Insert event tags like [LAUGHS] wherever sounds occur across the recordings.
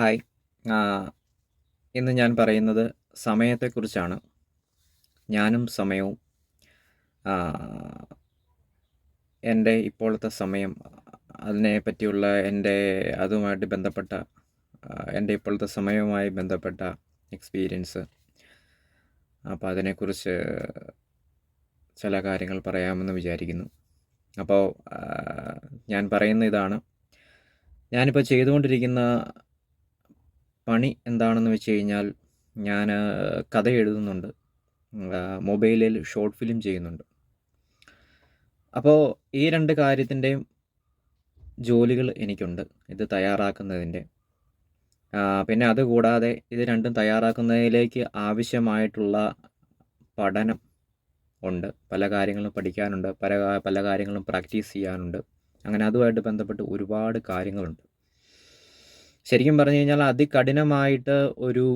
Hi. ഇന്ന് ഞാൻ പറയുന്നത് സമയത്തെക്കുറിച്ചാണ്. ഞാനും സമയവും എന്റെ ഇപ്പോഴത്തെ സമയം അതിനെ പറ്റിയുള്ള എന്റെ അതുമായിട്ട് ബന്ധപ്പെട്ട എന്റെ ഇപ്പോഴത്തെ സമയവുമായി ബന്ധപ്പെട്ട എക്സ്പീരിയൻസ്. അപ്പോൾ അതിനെക്കുറിച്ച് ചില കാര്യങ്ങൾ പറയാമെന്ന് വിചാരിക്കുന്നു. അപ്പോൾ ഞാൻ പറയുന്ന ഇതാണ്. ഞാനിപ്പോൾ ചെയ്തുകൊണ്ടിരിക്കുന്ന പണി എന്താണെന്ന് വെച്ച് കഴിഞ്ഞാൽ ഞാൻ കഥ എഴുതുന്നുണ്ട്. മൊബൈലിൽ ഷോർട്ട് ഫിലിം ചെയ്യുന്നുണ്ട്. അപ്പോൾ ഈ രണ്ട് കാര്യത്തിന്റെയും ജോലികൾ എനിക്കുണ്ട്. ഇത് തയ്യാറാക്കുന്നതിന്റെ. പിന്നെ അതുകൂടാതെ ഇത് രണ്ടും തയ്യാറാക്കുന്നതിലേക്ക് ആവശ്യമായിട്ടുള്ള പഠനം ഉണ്ട്. പല കാര്യങ്ങളും പഠിക്കാനുണ്ട്. പല പല കാര്യങ്ങളും പ്രാക്ടീസ് ചെയ്യാനുണ്ട്. അങ്ങനെ അതുമായിട്ട് ബന്ധപ്പെട്ട് ഒരുപാട് കാര്യങ്ങളുണ്ട്. ശരിക്കും പറഞ്ഞു കഴിഞ്ഞാൽ അതികഠിനമായിട്ട് ഒരു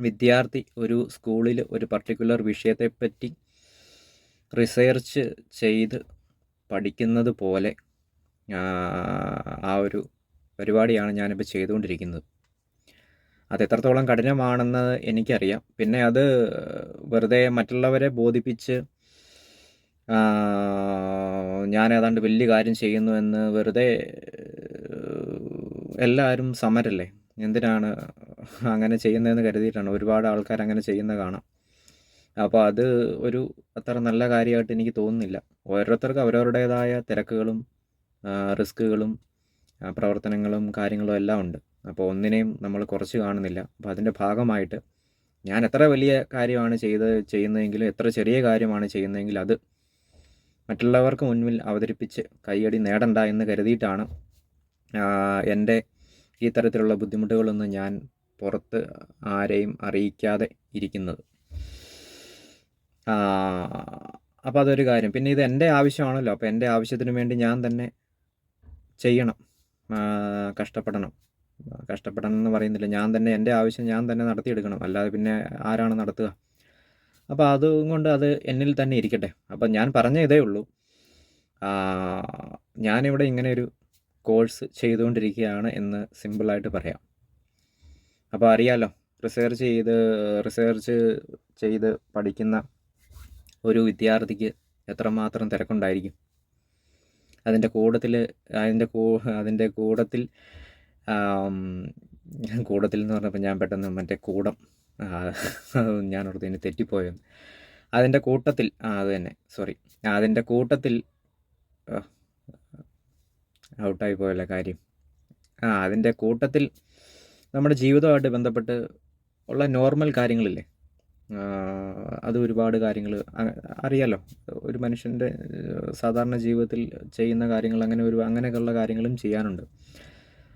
വിദ്യാർത്ഥി ഒരു സ്കൂളിൽ ഒരു പർട്ടിക്കുലർ വിഷയത്തെപ്പറ്റി റിസേർച്ച് ചെയ്ത് പഠിക്കുന്നത് പോലെ ആ ഒരു പരിപാടിയാണ് ഞാനിപ്പോൾ ചെയ്തുകൊണ്ടിരിക്കുന്നത്. അത് എത്രത്തോളം കഠിനമാണെന്ന് എനിക്കറിയാം. പിന്നെ അത് വെറുതെ മറ്റുള്ളവരെ ബോധിപ്പിച്ച് ഞാൻ ഏതാണ്ട് വലിയ കാര്യം ചെയ്യുന്നു എന്ന് വെറുതെ എല്ലാവരും സമരല്ലേ? എന്തിനാണ് അങ്ങനെ ചെയ്യുന്നതെന്ന് കരുതിയിട്ടാണ് ഒരുപാട് ആൾക്കാർ അങ്ങനെ ചെയ്യുന്ന കാണാം. അപ്പോൾ അത് ഒരു അത്ര നല്ല കാര്യമായിട്ട് എനിക്ക് തോന്നുന്നില്ല. ഓരോരുത്തർക്കും അവരവരുടേതായ തിരക്കുകളും റിസ്ക്കുകളും പ്രവർത്തനങ്ങളും കാര്യങ്ങളും എല്ലാം ഉണ്ട്. അപ്പോൾ ഒന്നിനെയും നമ്മൾ കുറച്ച് കാണുന്നില്ല. അപ്പോൾ അതിന്റെ ഭാഗമായിട്ട് ഞാൻ എത്ര വലിയ കാര്യമാണ് ചെയ്ത് ചെയ്യുന്നതെങ്കിലും എത്ര ചെറിയ കാര്യമാണ് ചെയ്യുന്നതെങ്കിലും അത് മറ്റുള്ളവർക്ക് മുന്നിൽ അവതരിപ്പിച്ച് കൈയടി നേടണ്ട എന്ന് കരുതിയിട്ടാണ് എന്റെ ഈ തരത്തിലുള്ള ബുദ്ധിമുട്ടുകളൊന്നും ഞാൻ പുറത്ത് ആരെയും അറിയിക്കാതെ ഇരിക്കുന്നത്. അപ്പോൾ അതൊരു കാര്യം. പിന്നെ ഇത് എന്റെ ആവശ്യമാണല്ലോ. അപ്പോൾ എന്റെ ആവശ്യത്തിന് വേണ്ടി ഞാൻ തന്നെ ചെയ്യണം. കഷ്ടപ്പെടണം. കഷ്ടപ്പെടണം എന്ന് പറയുന്നില്ല. ഞാൻ തന്നെ എന്റെ ആവശ്യം ഞാൻ തന്നെ നടത്തിയെടുക്കണം. അല്ലാതെ പിന്നെ ആരാണ് നടത്തുക? അപ്പോൾ അതുകൊണ്ട് അത് എന്നിൽ തന്നെ ഇരിക്കട്ടെ. അപ്പം ഞാൻ പറഞ്ഞ ഇതേ ഉള്ളൂ ഞാനിവിടെ ഇങ്ങനെ ഒരു കോഴ്സ് ചെയ്തുകൊണ്ടിരിക്കുകയാണ് എന്ന് സിമ്പിളായിട്ട് പറയാം. അപ്പോൾ അറിയാലോ റിസർച്ച് ചെയ്ത് റിസർച്ച് ചെയ്ത് പഠിക്കുന്ന ഒരു വിദ്യാർത്ഥിക്ക് എത്രമാത്രം തിരക്കുണ്ടായിരിക്കും? അതിന്റെ കൂടത്തിൽ അതിന്റെ കൂ അതിന്റെ കൂടത്തിൽ കൂടത്തിൽ എന്ന് പറഞ്ഞപ്പോൾ ഞാൻ പെട്ടെന്ന് മറ്റേ കൂടം ഞാൻ ഓർത്ത് ഇനി തെറ്റിപ്പോയെന്ന്. അതിന്റെ കൂട്ടത്തിൽ അത് തന്നെ സോറി അതിന്റെ കൂട്ടത്തിൽ ഔട്ടായി പോയല്ല കാര്യം. ആ അതിന്റെ കൂട്ടത്തിൽ നമ്മുടെ ജീവിതമായിട്ട് ബന്ധപ്പെട്ട് ഉള്ള നോർമൽ കാര്യങ്ങളില്ലേ? അത് ഒരുപാട് കാര്യങ്ങൾ അറിയാലോ. ഒരു മനുഷ്യന്റെ സാധാരണ ജീവിതത്തിൽ ചെയ്യുന്ന കാര്യങ്ങൾ അങ്ങനെ ഒരു അങ്ങനെയൊക്കെയുള്ള കാര്യങ്ങളും ചെയ്യാനുണ്ട്.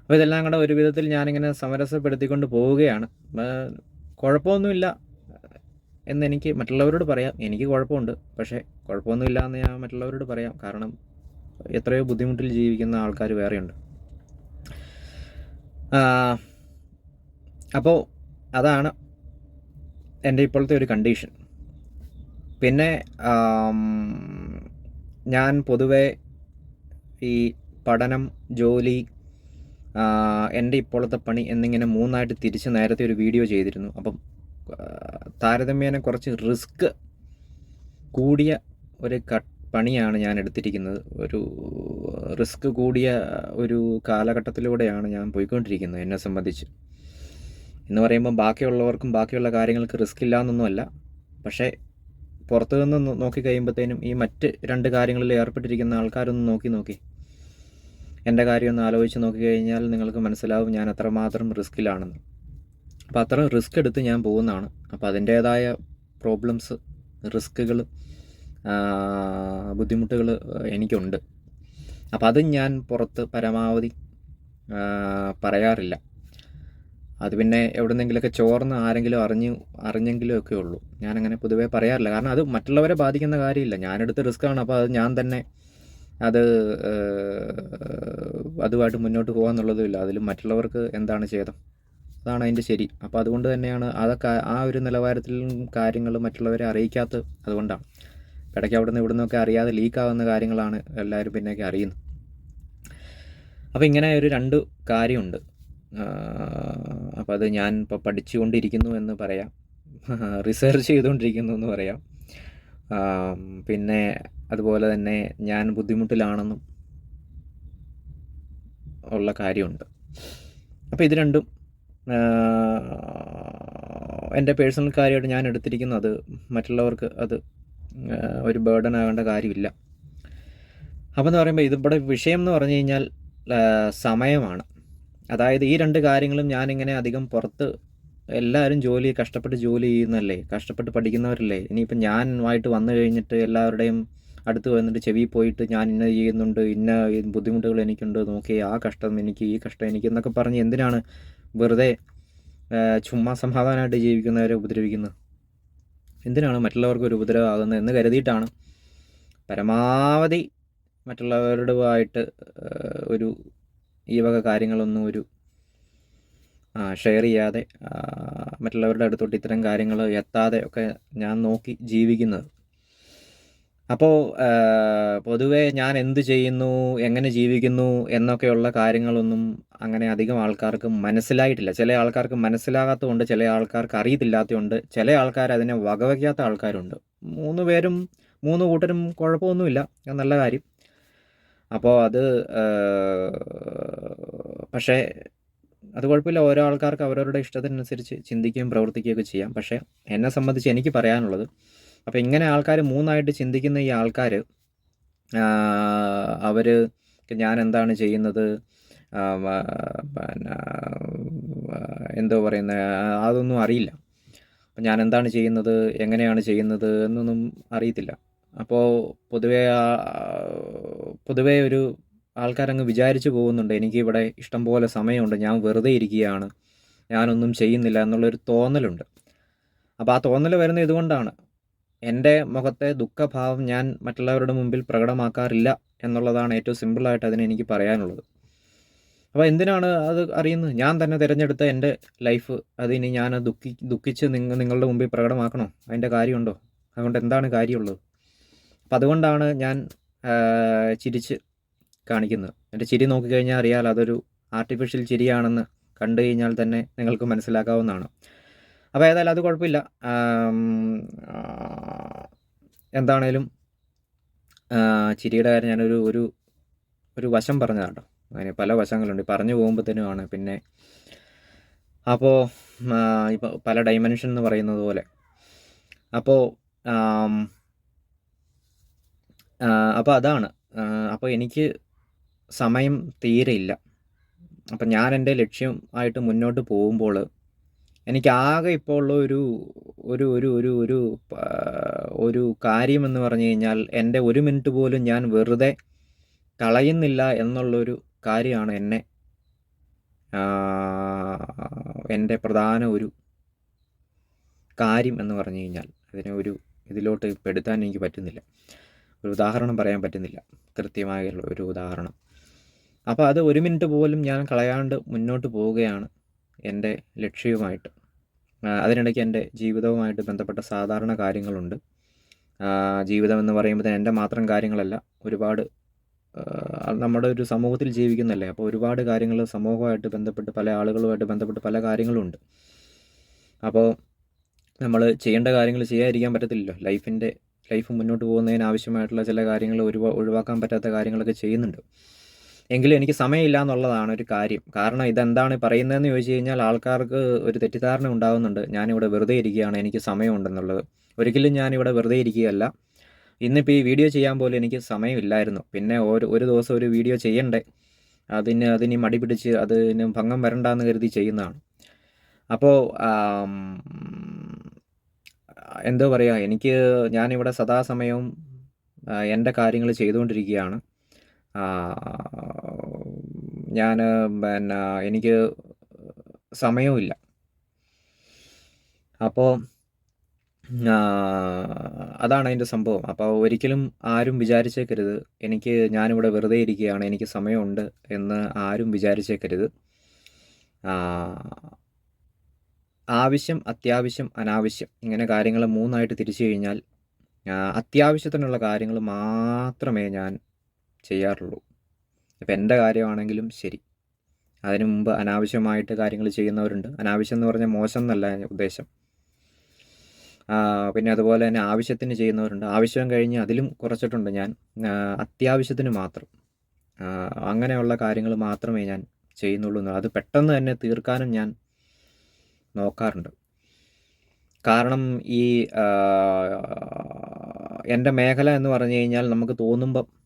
അപ്പോൾ ഇതെല്ലാം കൂടെ ഒരു വിധത്തിൽ ഞാനിങ്ങനെ സമരസപ്പെടുത്തിക്കൊണ്ട് പോവുകയാണ്. കുഴപ്പമൊന്നുമില്ല എന്നെനിക്ക് മറ്റുള്ളവരോട് പറയാം. എനിക്ക് കുഴപ്പമുണ്ട്. പക്ഷേ കുഴപ്പമൊന്നുമില്ല എന്ന് ഞാൻ മറ്റുള്ളവരോട് പറയാം. കാരണം എത്രയോ ബുദ്ധിമുട്ടിൽ ജീവിക്കുന്ന ആൾക്കാർ വേറെയുണ്ട്. അപ്പോൾ അതാണ് എന്റെ ഇപ്പോഴത്തെ ഒരു കണ്ടീഷൻ. പിന്നെ ഞാൻ പൊതുവെ ഈ പഠനം ജോലി എന്റെ ഇപ്പോഴത്തെ പണി എന്നിങ്ങനെ മൂന്നായിട്ട് തിരിച്ച് നേരത്തെ ഒരു വീഡിയോ ചെയ്തിരുന്നു. അപ്പം താരതമ്യേന കുറച്ച് റിസ്ക് കൂടിയ ഒരു കട്ട് പണിയാണ് ഞാൻ എടുത്തിരിക്കുന്നത്. ഒരു റിസ്ക് കൂടിയ ഒരു കാലഘട്ടത്തിലൂടെയാണ് ഞാൻ പോയിക്കൊണ്ടിരിക്കുന്നത് എന്നെ സംബന്ധിച്ച്. എന്ന് പറയുമ്പോൾ ബാക്കിയുള്ളവർക്കും ബാക്കിയുള്ള കാര്യങ്ങൾക്ക് റിസ്ക് ഇല്ല എന്നൊന്നുമല്ല പക്ഷേ പുറത്തു നിന്ന് നോക്കി കഴിയുമ്പോഴത്തേനും ഈ മറ്റ് രണ്ട് കാര്യങ്ങളിൽ ഏർപ്പെട്ടിരിക്കുന്ന ആൾക്കാരൊന്ന് നോക്കി നോക്കി. എന്റെ കാര്യം ഒന്ന് ആലോചിച്ച് നോക്കി കഴിഞ്ഞാൽ നിങ്ങൾക്ക് മനസ്സിലാവും ഞാൻ അത്രമാത്രം റിസ്ക്കിലാണെന്ന് അപ്പോൾ അത്ര റിസ്ക് എടുത്ത് ഞാൻ പോകുന്നതാണ്. അപ്പോൾ അതിന്റേതായ പ്രോബ്ലംസ് റിസ്ക്കുകൾ ബുദ്ധിമുട്ടുകൾ എനിക്കുണ്ട്. അപ്പം അത് ഞാൻ പുറത്ത് പരമാവധി പറയാറില്ല. അത് പിന്നെ എവിടെന്നെങ്കിലൊക്കെ ചോർന്ന് ആരെങ്കിലും അറിഞ്ഞു അറിഞ്ഞെങ്കിലും ഒക്കെ ഉള്ളൂ. ഞാനങ്ങനെ പൊതുവേ പറയാറില്ല. കാരണം അത് മറ്റുള്ളവരെ ബാധിക്കുന്ന കാര്യമില്ല. ഞാനെടുത്ത റിസ്ക്കാണ്. അപ്പോൾ അത് ഞാൻ തന്നെ അത് അതുമായിട്ട് മുന്നോട്ട് പോകാന്നുള്ളതുമില്ല. അതിൽ മറ്റുള്ളവർക്ക് എന്താണ് ചെയ്തത് അതാണ് അതിന്റെ ശരി. അപ്പോൾ അതുകൊണ്ട് തന്നെയാണ് അതൊക്കെ ആ ഒരു നിലവാരത്തിലും കാര്യങ്ങൾ മറ്റുള്ളവരെ അറിയിക്കാത്തത് അതുകൊണ്ടാണ്. ഇടയ്ക്ക് അവിടെ നിന്ന് ഇവിടെ നിന്നൊക്കെ അറിയാതെ ലീക്കാവുന്ന കാര്യങ്ങളാണ് എല്ലാവരും പിന്നെയൊക്കെ അറിയുന്നത്. അപ്പോൾ ഇങ്ങനെ ഒരു രണ്ട് കാര്യമുണ്ട്. അപ്പോൾ അത് ഞാൻ ഇപ്പോൾ പഠിച്ചുകൊണ്ടിരിക്കുന്നു എന്ന് പറയാം. [LAUGHS] റിസർച്ച് ചെയ്തുകൊണ്ടിരിക്കുന്നു എന്ന് പറയാം. പിന്നെ അതുപോലെ തന്നെ ഞാൻ ബുദ്ധിമുട്ടിലാണെന്നും ഉള്ള കാര്യമുണ്ട്. അപ്പോൾ ഇത് രണ്ടും എന്റെ പേഴ്സണൽ കാര്യമായിട്ട് ഞാൻ എടുത്തിരിക്കുന്നത് മറ്റുള്ളവർക്ക് അത് ഒരു ബേർഡൻ ആകേണ്ട കാര്യമില്ല. അപ്പോൾ എന്ന് പറയുമ്പോൾ ഇതിവിടെ വിഷയം എന്ന് പറഞ്ഞു കഴിഞ്ഞാൽ സമയമാണ്. അതായത് ഈ രണ്ട് കാര്യങ്ങളും ഞാനിങ്ങനെ അധികം പുറത്ത് എല്ലാവരും ജോലി കഷ്ടപ്പെട്ട് ജോലി ചെയ്യുന്നല്ലേ കഷ്ടപ്പെട്ട് പഠിക്കുന്നവരല്ലേ ഇനിയിപ്പം ഞാനുമായിട്ട് വന്നു കഴിഞ്ഞിട്ട് എല്ലാവരുടെയും അടുത്ത് വന്നിട്ട് ചെവി പോയിട്ട് ഞാൻ ഇന്ന ചെയ്യുന്നുണ്ട് ഇന്ന ബുദ്ധിമുട്ടുകൾ എനിക്കുണ്ട് നോക്കി ആ കഷ്ടം എനിക്ക് ഈ കഷ്ടം എനിക്ക് എന്നൊക്കെ പറഞ്ഞ് എന്തിനാണ് വെറുതെ ചുമ്മാ സമാധാനമായിട്ട് ജീവിക്കുന്നവരെ ഉപദ്രവിക്കുന്നത്? എന്തിനാണ് മറ്റുള്ളവർക്ക് ഒരു ഉപദ്രവമാകുന്നത് എന്ന് കരുതിയിട്ടാണ് പരമാവധി മറ്റുള്ളവരുമായിട്ട് ഒരു ഈ വക കാര്യങ്ങളൊന്നും ഒരു ഷെയർ ചെയ്യാതെ മറ്റുള്ളവരുടെ അടുത്തോട്ട് ഇത്തരം കാര്യങ്ങൾ എത്താതെ ഒക്കെ ഞാൻ നോക്കി ജീവിക്കുന്നത്. അപ്പോൾ പൊതുവേ ഞാൻ എന്ത് ചെയ്യുന്നു എങ്ങനെ ജീവിക്കുന്നു എന്നൊക്കെയുള്ള കാര്യങ്ങളൊന്നും അങ്ങനെ അധികം ആൾക്കാർക്ക് മനസ്സിലായിട്ടില്ല. ചില ആൾക്കാർക്ക് മനസ്സിലാകാത്തതുകൊണ്ട് ചില ആൾക്കാർക്ക് അറിയത്തില്ലാത്തതുകൊണ്ട് ചില ആൾക്കാർ അതിനെ വകവയ്ക്കാത്ത ആൾക്കാരുണ്ട്. മൂന്ന് പേരും മൂന്ന് കൂട്ടരും കുഴപ്പമൊന്നുമില്ല. നല്ല കാര്യം. അപ്പോൾ അത് പക്ഷേ അത് കുഴപ്പമില്ല. ഓരോ ആൾക്കാർക്ക് അവരവരുടെ ഇഷ്ടത്തിനനുസരിച്ച് ചിന്തിക്കുകയും പ്രവർത്തിക്കുകയൊക്കെ ചെയ്യാം. പക്ഷേ എന്നെ സംബന്ധിച്ച് എനിക്ക് പറയാനുള്ളത് അപ്പോൾ ഇങ്ങനെ ആൾക്കാർ മൂന്നായിട്ട് ചിന്തിക്കുന്ന ഈ ആൾക്കാർ അവർ ഞാൻ എന്താണ് ചെയ്യുന്നത്? പിന്നെ എന്തോ പറയുന്നത് അതൊന്നും അറിയില്ല. അപ്പം ഞാൻ എന്താണ് ചെയ്യുന്നത്? എങ്ങനെയാണ് ചെയ്യുന്നത്? എന്നൊന്നും അറിയത്തില്ല. അപ്പോൾ പൊതുവേ പൊതുവേ ഒരു ആൾക്കാരങ്ങ് വിചാരിച്ചു പോകുന്നുണ്ട് എനിക്കിവിടെ ഇഷ്ടം പോലെ സമയമുണ്ട് ഞാൻ വെറുതെ ഇരിക്കുകയാണ് ഞാനൊന്നും ചെയ്യുന്നില്ല എന്നുള്ളൊരു തോന്നലുണ്ട്. അപ്പോൾ ആ തോന്നൽ വരുന്നത് ഇതുകൊണ്ടാണ്. എന്റെ മുഖത്തെ ദുഃഖഭാവം ഞാൻ മറ്റുള്ളവരുടെ മുമ്പിൽ പ്രകടമാക്കാറില്ല എന്നുള്ളതാണ് ഏറ്റവും സിമ്പിളായിട്ട് അതിനെ എനിക്ക് പറയാനുള്ളത്. അപ്പോൾ എന്തിനാണ് അത് അറിയുന്നത്? ഞാൻ തന്നെ തിരഞ്ഞെടുത്ത എന്റെ ലൈഫ് അതിനി ഞാൻ ദുഃഖി ദുഃഖിച്ച് നിങ്ങൾ നിങ്ങളുടെ മുമ്പിൽ പ്രകടമാക്കണോ? അതിന്റെ കാര്യമുണ്ടോ? അതുകൊണ്ട് എന്താണ് കാര്യമുള്ളത്? അപ്പം അതുകൊണ്ടാണ് ഞാൻ ചിരിച്ച് കാണിക്കുന്നത്. എന്റെ ചിരി നോക്കിക്കഴിഞ്ഞാൽ അറിയാൽ അതൊരു ആർട്ടിഫിഷ്യൽ ചിരിയാണെന്ന് കണ്ടു കഴിഞ്ഞാൽ തന്നെ നിങ്ങൾക്ക് മനസ്സിലാക്കാവുന്നതാണ്. അപ്പോൾ ഏതായാലും അത് കുഴപ്പമില്ല. എന്താണേലും ചിരിയുടെ കാര്യം ഞാനൊരു ഒരു ഒരു വശം പറഞ്ഞതാണ് കേട്ടോ. അതിന് പല വശങ്ങളുണ്ട്. പറഞ്ഞു പോകുമ്പോഴത്തേനുമാണ് പിന്നെ അപ്പോൾ ഇപ്പോൾ പല ഡൈമെൻഷൻ എന്ന് പറയുന്നത് പോലെ. അപ്പോൾ അപ്പോൾ അതാണ്. അപ്പോൾ എനിക്ക് സമയം തീരെ ഇല്ല. അപ്പം ഞാൻ എന്റെ ലക്ഷ്യം ആയിട്ട് മുന്നോട്ട് പോകുമ്പോൾ എനിക്ക് ആകെ ഇപ്പോൾ ഉള്ള ഒരു ഒരു ഒരു ഒരു ഒരു ഒരു കാര്യമെന്ന് പറഞ്ഞു കഴിഞ്ഞാൽ എന്റെ ഒരു മിനിറ്റ് പോലും ഞാൻ വെറുതെ കളയുന്നില്ല എന്നുള്ളൊരു കാര്യമാണ് എന്നെ എന്റെ പ്രധാന ഒരു കാര്യം എന്ന് പറഞ്ഞു കഴിഞ്ഞാൽ. അതിനെ ഒരു ഇതിലോട്ട് പെടുത്താൻ എനിക്ക് പറ്റുന്നില്ല. ഒരു ഉദാഹരണം പറയാൻ പറ്റുന്നില്ല. കൃത്യമായുള്ള ഒരു ഉദാഹരണം. അപ്പോൾ അത് ഒരു മിനിറ്റ് പോലും ഞാൻ കളയാണ്ട് മുന്നോട്ട് പോവുകയാണ് എന്റെ ലക്ഷ്യവുമായിട്ട്. അതിനിടയ്ക്ക് എന്റെ ജീവിതവുമായിട്ട് ബന്ധപ്പെട്ട സാധാരണ കാര്യങ്ങളുണ്ട്. ജീവിതം എന്ന് പറയുമ്പോൾ തന്നെ എന്റെ മാത്രം കാര്യങ്ങളല്ല ഒരുപാട് നമ്മുടെ ഒരു സമൂഹത്തിൽ ജീവിക്കുന്നല്ലേ അപ്പോൾ ഒരുപാട് കാര്യങ്ങൾ സമൂഹമായിട്ട് ബന്ധപ്പെട്ട് പല ആളുകളുമായിട്ട് ബന്ധപ്പെട്ട് പല കാര്യങ്ങളുണ്ട്. അപ്പോൾ നമ്മൾ ചെയ്യേണ്ട കാര്യങ്ങൾ ചെയ്യാതിരിക്കാൻ പറ്റത്തില്ലല്ലോ. ലൈഫിന്റെ ലൈഫ് മുന്നോട്ട് പോകുന്നതിന് ആവശ്യമായിട്ടുള്ള ചില കാര്യങ്ങൾ ഒഴിവാ ഒഴിവാക്കാൻ പറ്റാത്ത കാര്യങ്ങളൊക്കെ ചെയ്യുന്നുണ്ട്. എങ്കിലും എനിക്ക് സമയമില്ല എന്നുള്ളതാണ് ഒരു കാര്യം. കാരണം ഇതെന്താണ് പറയുന്നതെന്ന് ചോദിച്ചു കഴിഞ്ഞാൽ ആൾക്കാർക്ക് ഒരു തെറ്റിദ്ധാരണ ഉണ്ടാകുന്നുണ്ട് ഞാനിവിടെ വെറുതെ ഇരിക്കുകയാണ് എനിക്ക് സമയമുണ്ടെന്നുള്ളത്. ഒരിക്കലും ഞാനിവിടെ വെറുതെ ഇരിക്കുകയല്ല. ഇന്നിപ്പോൾ ഈ വീഡിയോ ചെയ്യാൻ പോലും എനിക്ക് സമയമില്ലായിരുന്നു. പിന്നെ ഒരു ഒരു ദിവസം ഒരു വീഡിയോ ചെയ്യണ്ടേ? അതിന് അതിന് മടി പിടിച്ച് അതിന് ഭംഗം വരണ്ടെന്ന് കരുതി ചെയ്യുന്നതാണ്. അപ്പോൾ എന്തോ പറയുക എനിക്ക് ഞാനിവിടെ സദാസമയവും എന്റെ കാര്യങ്ങൾ ചെയ്തുകൊണ്ടിരിക്കുകയാണ്. ഞാൻ പിന്നെ എനിക്ക് സമയവുമില്ല. അപ്പോൾ അതാണ് അതിന്റെ സംഭവം. അപ്പോൾ ഒരിക്കലും ആരും വിചാരിച്ചേക്കരുത്. എനിക്ക് ഞാനിവിടെ വെറുതെ ഇരിക്കുകയാണ്. എനിക്ക് സമയമുണ്ട് എന്ന് ആരും വിചാരിച്ചേക്കരുത്. ആവശ്യം അത്യാവശ്യം അനാവശ്യം ഇങ്ങനെ കാര്യങ്ങൾ മൂന്നായിട്ട് തിരിച്ചു കഴിഞ്ഞാൽ അത്യാവശ്യത്തിനുള്ള കാര്യങ്ങൾ മാത്രമേ ഞാൻ ചെയ്യാറുള്ളൂ. ഇപ്പം എന്റെ കാര്യമാണെങ്കിലും ശരി. അതിനു മുമ്പ് അനാവശ്യമായിട്ട് കാര്യങ്ങൾ ചെയ്യുന്നവരുണ്ട്. അനാവശ്യം എന്ന് പറഞ്ഞാൽ മോശം എന്നല്ല ഉദ്ദേശം. പിന്നെ അതുപോലെ തന്നെ ആവശ്യത്തിന് ചെയ്യുന്നവരുണ്ട്. ആവശ്യം കഴിഞ്ഞ് അതിലും കുറച്ചിട്ടുണ്ട് ഞാൻ. അത്യാവശ്യത്തിന് മാത്രം. അങ്ങനെയുള്ള കാര്യങ്ങൾ മാത്രമേ ഞാൻ ചെയ്യുന്നുള്ളൂ. അത് പെട്ടെന്ന് തന്നെ തീർക്കാനും ഞാൻ നോക്കാറുണ്ട്. കാരണം ഈ എന്റെ മേഖല എന്ന് പറഞ്ഞു കഴിഞ്ഞാൽ നമുക്ക് തോന്നുമ്പം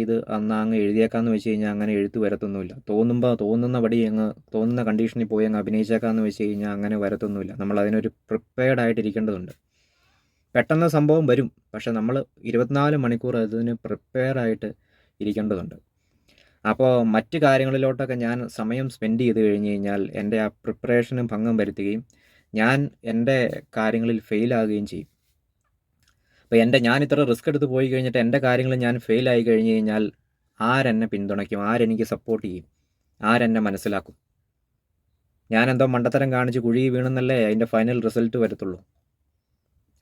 ഇത് അന്ന് അങ്ങ് എഴുതിയേക്കാന്ന് വെച്ച് കഴിഞ്ഞാൽ അങ്ങനെ എഴുത്ത് വരത്തൊന്നുമില്ല. തോന്നുമ്പോൾ തോന്നുന്ന പടി അങ്ങ് തോന്നുന്ന കണ്ടീഷനിൽ പോയി അങ്ങ് അഭിനയിച്ചേക്കാന്ന് വെച്ച് കഴിഞ്ഞാൽ അങ്ങനെ വരത്തൊന്നുമില്ല. നമ്മൾ അതിനൊരു പ്രിപ്പയർഡ് ആയിട്ടിരിക്കേണ്ടതുണ്ട്. പെട്ടെന്ന് സംഭവം വരും. പക്ഷെ നമ്മൾ ഇരുപത്തിനാല് മണിക്കൂർ അതിന് പ്രിപ്പയർ ആയിട്ട് ഇരിക്കേണ്ടതുണ്ട്. അപ്പോൾ മറ്റ് കാര്യങ്ങളിലോട്ടൊക്കെ ഞാൻ സമയം സ്പെൻഡ് ചെയ്ത് കഴിഞ്ഞ് കഴിഞ്ഞാൽ എന്റെ ആ പ്രിപ്പറേഷനും ഭംഗം വരുത്തുകയും ഞാൻ എന്റെ കാര്യങ്ങളിൽ ഫെയിലാകുകയും ചെയ്യും. അപ്പോൾ എന്റെ ഞാൻ ഇത്ര റിസ്ക് എടുത്ത് പോയി കഴിഞ്ഞിട്ട് എന്റെ കാര്യങ്ങൾ ഞാൻ ഫെയിൽ ആയി കഴിഞ്ഞ് കഴിഞ്ഞാൽ ആരെന്നെ പിന്തുണയ്ക്കും? ആരെനിക്ക് സപ്പോർട്ട് ചെയ്യും? ആരെന്നെ മനസ്സിലാക്കും? ഞാൻ എന്തോ മണ്ടത്തരം കാണിച്ച് കുഴി വീണെന്നല്ലേ അതിന്റെ ഫൈനൽ റിസൾട്ട് വരത്തുള്ളൂ.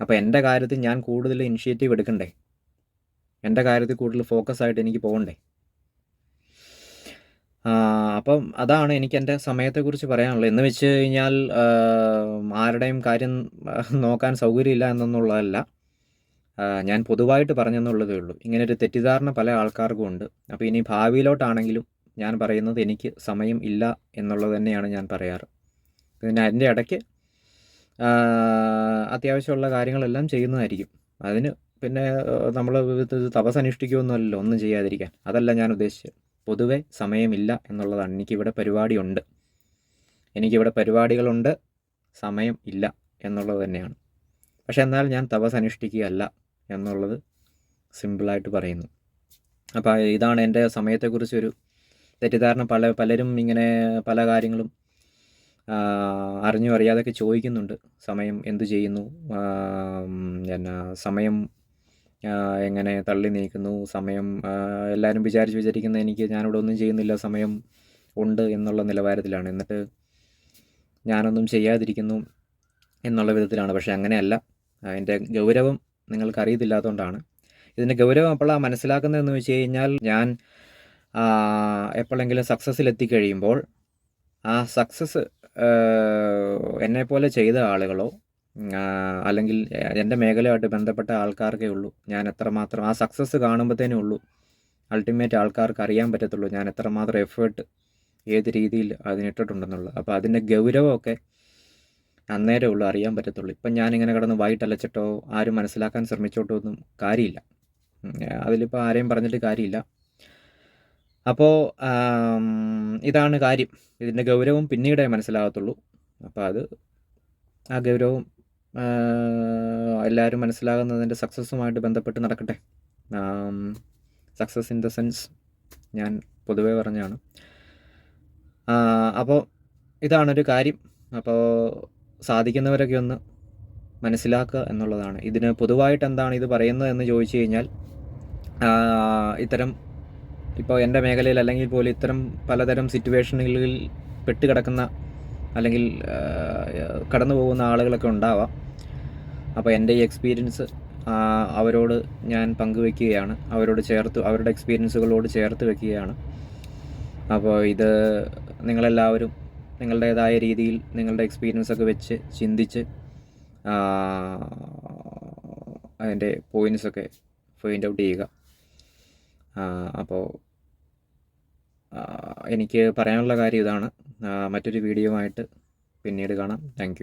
അപ്പോൾ എന്റെ കാര്യത്തിൽ ഞാൻ കൂടുതൽ ഇനിഷ്യേറ്റീവ് എടുക്കണ്ടേ? എന്റെ കാര്യത്തിൽ കൂടുതൽ ഫോക്കസ് ആയിട്ട് എനിക്ക് പോകണ്ടേ? അപ്പം അതാണ് എനിക്ക് എന്റെ സമയത്തെക്കുറിച്ച് പറയാനുള്ളത്. എന്ന് വെച്ച് കഴിഞ്ഞാൽ ആരുടെയും കാര്യം നോക്കാൻ സൗകര്യമില്ല എന്നുള്ളതല്ല ഞാൻ പൊതുവായിട്ട് പറഞ്ഞെന്നുള്ളതേ ഉള്ളൂ. ഇങ്ങനൊരു തെറ്റിദ്ധാരണ പല ആൾക്കാർക്കും ഉണ്ട്. അപ്പോൾ ഇനി ഭാവിയിലോട്ടാണെങ്കിലും ഞാൻ പറയുന്നത് എനിക്ക് സമയം ഇല്ല എന്നുള്ളത് തന്നെയാണ് ഞാൻ പറയാറ്. പിന്നെ അതിന്റെ ഇടയ്ക്ക് അത്യാവശ്യമുള്ള കാര്യങ്ങളെല്ലാം ചെയ്യുന്നതായിരിക്കും. അതിന് പിന്നെ നമ്മൾ തപസ് അനുഷ്ഠിക്കുമെന്നല്ലോ ഒന്നും ചെയ്യാതിരിക്കാൻ. അതല്ല ഞാൻ ഉദ്ദേശിച്ചത്. പൊതുവെ സമയമില്ല എന്നുള്ളതാണ്. എനിക്കിവിടെ പരിപാടിയുണ്ട്. എനിക്കിവിടെ പരിപാടികളുണ്ട്. സമയം ഇല്ല എന്നുള്ളത് തന്നെയാണ്. പക്ഷെ എന്നാൽ ഞാൻ തപസ് അനുഷ്ഠിക്കുകയല്ല. എന്നുള്ളത് സിമ്പിളായിട്ട് പറയുന്നു. അപ്പോൾ ഇതാണ് എന്റെ സമയത്തെക്കുറിച്ചൊരു തെറ്റിദ്ധാരണ. പല പലരും ഇങ്ങനെ പല കാര്യങ്ങളും അറിഞ്ഞു അറിയാതൊക്കെ ചോദിക്കുന്നുണ്ട്. സമയം എന്തു ചെയ്യുന്നു? എന്നാ സമയം എങ്ങനെ തള്ളി നീക്കുന്നു? സമയം എല്ലാവരും വിചാരിച്ച് വിചാരിക്കുന്ന എനിക്ക് ഞാനിവിടെ ഒന്നും ചെയ്യുന്നില്ല. സമയം ഉണ്ട് എന്നുള്ള നിലവാരത്തിലാണ്. എന്നിട്ട് ഞാനൊന്നും ചെയ്യാതിരിക്കുന്നു എന്നുള്ള വിധത്തിലാണ്. പക്ഷേ അങ്ങനെയല്ല. അതിന്റെ ഗൗരവം നിങ്ങൾക്ക് അറിയത്തില്ലാത്തതുകൊണ്ടാണ് ഇതിന്റെ ഗൗരവം എപ്പോഴാണ് മനസ്സിലാക്കുന്നതെന്ന് വെച്ച് കഴിഞ്ഞാൽ ഞാൻ എപ്പോഴെങ്കിലും സക്സസ്സിൽ എത്തിക്കഴിയുമ്പോൾ ആ സക്സസ് എന്നെപ്പോലെ ചെയ്ത ആളുകളോ അല്ലെങ്കിൽ എന്റെ മേഖലയുമായിട്ട് ബന്ധപ്പെട്ട ആൾക്കാർക്കേ ഉള്ളൂ. ഞാൻ എത്രമാത്രം ആ സക്സസ് കാണുമ്പോഴത്തേനേ ഉള്ളൂ. അൾട്ടിമേറ്റ് ആൾക്കാർക്ക് അറിയാൻ പറ്റത്തുള്ളൂ ഞാൻ എത്രമാത്രം എഫേർട്ട് ഏത് രീതിയിൽ അതിനിട്ടിട്ടുണ്ടെന്നുള്ളത്. അപ്പോൾ അതിന്റെ ഗൗരവമൊക്കെ അന്നേരമേ ഉള്ളൂ അറിയാൻ പറ്റത്തുള്ളൂ. ഇപ്പം ഞാനിങ്ങനെ കിടന്ന് വൈകിട്ടലച്ചിട്ടോ ആരും മനസ്സിലാക്കാൻ ശ്രമിച്ചോട്ടോ ഒന്നും കാര്യമില്ല. അതിലിപ്പോൾ ആരെയും പറഞ്ഞിട്ട് കാര്യമില്ല. അപ്പോൾ ഇതാണ് കാര്യം. ഇതിന്റെ ഗൗരവം പിന്നീടേ മനസ്സിലാകത്തുള്ളൂ. അപ്പോൾ അത് ആ ഗൗരവം എല്ലാവരും മനസ്സിലാകുന്നതിന്റെ സക്സസ്സുമായിട്ട് ബന്ധപ്പെട്ട് നടക്കട്ടെ. സക്സസ് ഇൻ ദ സെൻസ് ഞാൻ പൊതുവേ പറഞ്ഞാണ് അപ്പോൾ ഇതാണൊരു കാര്യം. അപ്പോൾ സാധിക്കുന്നവരൊക്കെ ഒന്ന് മനസ്സിലാക്കുക എന്നുള്ളതാണ്. ഇതിന് പൊതുവായിട്ട് എന്താണ് ഇത് പറയുന്നത് എന്ന് ചോദിച്ചു കഴിഞ്ഞാൽ ഇത്തരം ഇപ്പോൾ എന്റെ മേഖലയിൽ അല്ലെങ്കിൽ പോലും ഇത്തരം പലതരം സിറ്റുവേഷനുകളിൽ പെട്ടുകിടക്കുന്ന അല്ലെങ്കിൽ കടന്നു പോകുന്ന ആളുകളൊക്കെ ഉണ്ടാവാം. അപ്പോൾ എന്റെ ഈ എക്സ്പീരിയൻസ് അവരോട് ഞാൻ പങ്കുവെക്കുകയാണ്. അവരോട് ചേർത്ത് അവരുടെ എക്സ്പീരിയൻസുകളോട് ചേർത്ത് വെക്കുകയാണ്. അപ്പോൾ ഇത് നിങ്ങളെല്ലാവരും നിങ്ങളുടേതായ രീതിയിൽ നിങ്ങളുടെ എക്സ്പീരിയൻസ് ഒക്കെ വെച്ച് ചിന്തിച്ച് അതിന്റെ പോയിന്റ്സൊക്കെ ഫൈൻഡ് ഔട്ട് ചെയ്യുക. അപ്പോൾ എനിക്ക് പറയാനുള്ള കാര്യം ഇതാണ്. മറ്റൊരു വീഡിയോ ആയിട്ട് പിന്നീട് കാണാം. താങ്ക്